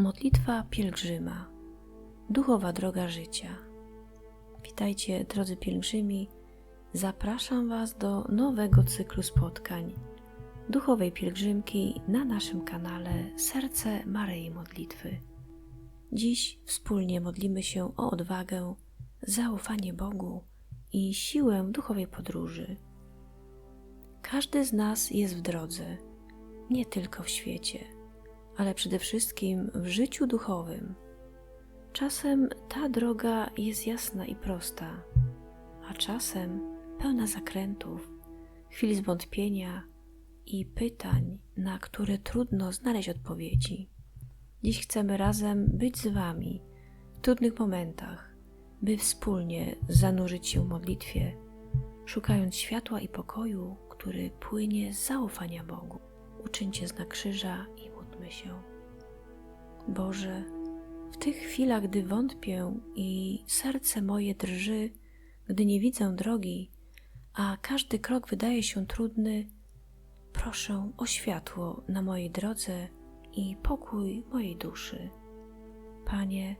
Modlitwa pielgrzyma. Duchowa droga życia. Witajcie, drodzy pielgrzymi. Zapraszam Was do nowego cyklu spotkań duchowej pielgrzymki na naszym kanale Serce Maryi Modlitwy. Dziś wspólnie modlimy się o odwagę, zaufanie Bogu i siłę duchowej podróży. Każdy z nas jest w drodze, nie tylko w świecie, ale przede wszystkim w życiu duchowym. Czasem ta droga jest jasna i prosta, a czasem pełna zakrętów, chwil zwątpienia i pytań, na które trudno znaleźć odpowiedzi. Dziś chcemy razem być z Wami w trudnych momentach, by wspólnie zanurzyć się w modlitwie, szukając światła i pokoju, który płynie z zaufania Bogu. Uczyńcie znak krzyża i się. Boże, w tych chwilach, gdy wątpię i serce moje drży, gdy nie widzę drogi, a każdy krok wydaje się trudny, proszę o światło na mojej drodze i pokój mojej duszy. Panie,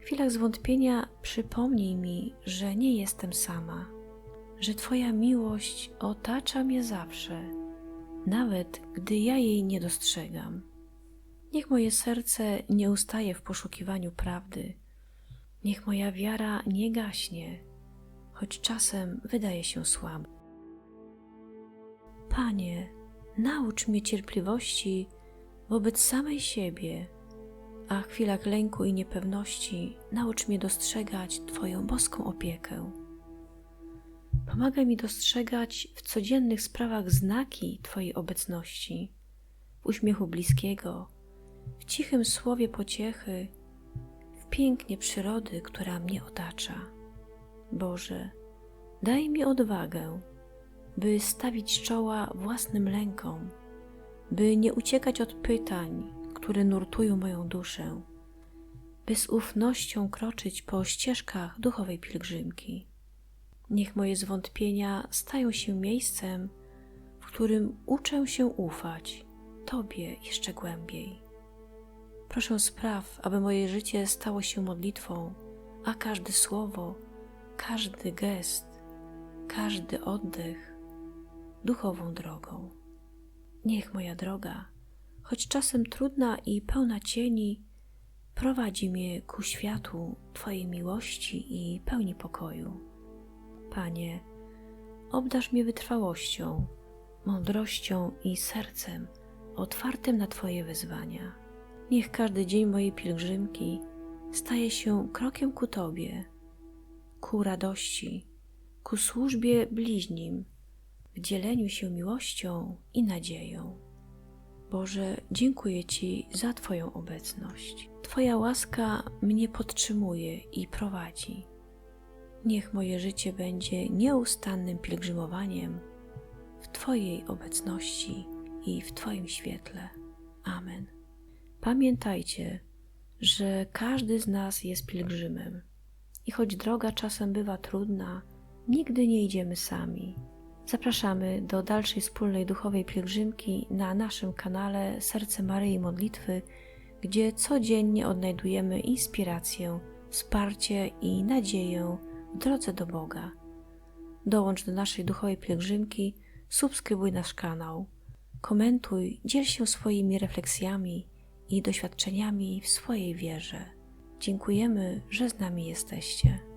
w chwilach zwątpienia przypomnij mi, że nie jestem sama, że Twoja miłość otacza mnie zawsze, nawet gdy ja jej nie dostrzegam. Niech moje serce nie ustaje w poszukiwaniu prawdy, niech moja wiara nie gaśnie, choć czasem wydaje się słaba. Panie, naucz mnie cierpliwości wobec samej siebie, a w chwilach lęku i niepewności naucz mnie dostrzegać Twoją boską opiekę. Pomagaj mi dostrzegać w codziennych sprawach znaki Twojej obecności, w uśmiechu bliskiego, w cichym słowie pociechy, w pięknie przyrody, która mnie otacza. Boże, daj mi odwagę, by stawić czoła własnym lękom, by nie uciekać od pytań, które nurtują moją duszę, by z ufnością kroczyć po ścieżkach duchowej pielgrzymki. Niech moje zwątpienia stają się miejscem, w którym uczę się ufać Tobie jeszcze głębiej. Proszę spraw, aby moje życie stało się modlitwą, a każde słowo, każdy gest, każdy oddech duchową drogą. Niech moja droga, choć czasem trudna i pełna cieni, prowadzi mnie ku światu Twojej miłości i pełni pokoju. Panie, obdarz mnie wytrwałością, mądrością i sercem otwartym na Twoje wezwania. Niech każdy dzień mojej pielgrzymki staje się krokiem ku Tobie, ku radości, ku służbie bliźnim, w dzieleniu się miłością i nadzieją. Boże, dziękuję Ci za Twoją obecność. Twoja łaska mnie podtrzymuje i prowadzi. Niech moje życie będzie nieustannym pielgrzymowaniem w Twojej obecności i w Twoim świetle. Amen. Pamiętajcie, że każdy z nas jest pielgrzymem i choć droga czasem bywa trudna, nigdy nie idziemy sami. Zapraszamy do dalszej wspólnej duchowej pielgrzymki na naszym kanale Serce Maryi Modlitwy, gdzie codziennie odnajdujemy inspirację, wsparcie i nadzieję w drodze do Boga. Dołącz do naszej duchowej pielgrzymki, subskrybuj nasz kanał, komentuj, dziel się swoimi refleksjami i doświadczeniami w swojej wierze. Dziękujemy, że z nami jesteście.